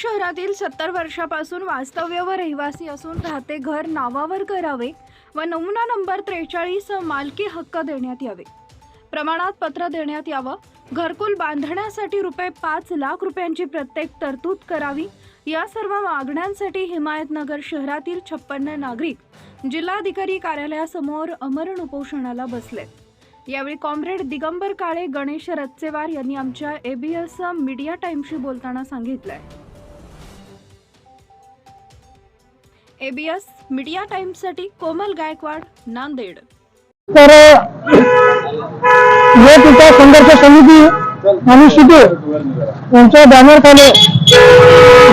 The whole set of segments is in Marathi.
शहरातील सत्तर वर्षापासून वास्तव्य व रहिवासी असून राहते घर नावावर करावे व नमुना नंबर त्रेचाळीस मालकी हक्क देण्यात यावे. प्रमाणात पत्र देण्यात यावं. घरकुल बांधण्यासाठी रुपये पाच लाख रुपयांची प्रत्येक तरतूद करावी. या सर्व मागण्यांसाठी हिमायतनगर शहरातील छप्पन्न नागरिक जिल्हाधिकारी कार्यालयासमोर अमरण उपोषणाला बसले. यावेळी कॉम्रेड दिगंबर काळे गणेश रत्सेवार यांनी आमच्या एबीएस मीडिया टाइमशी बोलताना सांगितलंय. एबीएस मीडिया टाइम्ससाठी कोमल गायकवाड नांदेड. तर हे पिता संघर्ष समिती आणि शिटे यांच्या बॅनर खाली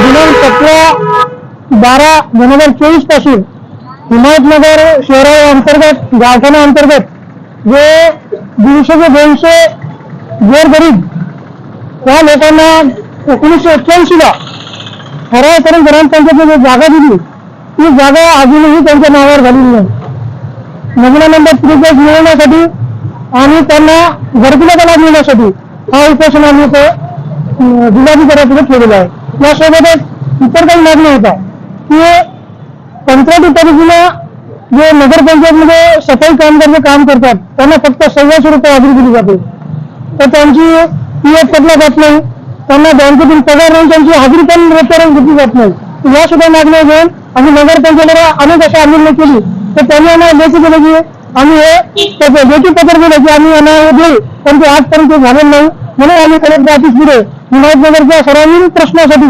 दिनांक सतरा बारा दोन हजार चोवीसपासून हिमायतनगर शहरा अंतर्गत गावठाणा अंतर्गत जे दीडशे ते दोनशे गोरगरीब त्या लोकांना एकोणीसशे एक्क्याऐंशीला ठराव करून ग्रामपंचायतीने जागा दिली. ती जागा अजूनही त्यांच्या नावावर झालेली नाही. नमुना नंबर त्रेचाळीस मिळवण्यासाठी आणि त्यांना घरकुलाचा लाभ मिळण्यासाठी हा उपोषण आम्ही इथे जिल्हाधिकाऱ्यापुढे ठेवलेला आहे. यासोबतच इतर काही मागण्या होत्या की कंत्राटी पद्धतीनं जे नगरपंचायतमध्ये सफाई कामगार काम करतात त्यांना फक्त सव्वाशे रुपये हजेरी दिली जाते. तर त्यांची पी एफ पटला जात नाही. त्यांना बँकेतून पगार राहून त्यांची हजेरी पण रेत्यावर घेतली जात नाही. या सुद्धा मागण्या घेऊन आम्ही नगरपंचायतीला अनेक अशा आंदोलन केली. तर त्यांनी आम्हाला लेखी दिलं की आम्ही हे त्याचं लेखी पत्र दिलं की आम्ही यांना हे देऊ. पण ते आजपर्यंत झालेलं नाही. म्हणून आम्ही कलेक्टर ऑफिस पुढे हिमायतनगरच्या सर्वांगीण प्रश्नासाठी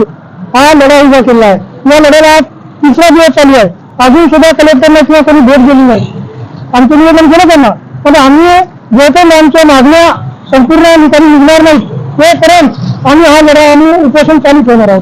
हा लढा उभा केला आहे. या लढ्याला आज तिसरा दिवस चालू आहे. अजून सुद्धा कलेक्टरना किंवा कोणी भेट दिली नाही. आमचं निवेदन केलं त्यांना. पण आम्ही जे काही आमच्या मागण्या संपूर्ण निकाली निघणार नाही ते करेन आम्ही हा लढा आम्ही उपोषण चालू ठेवणार आहोत.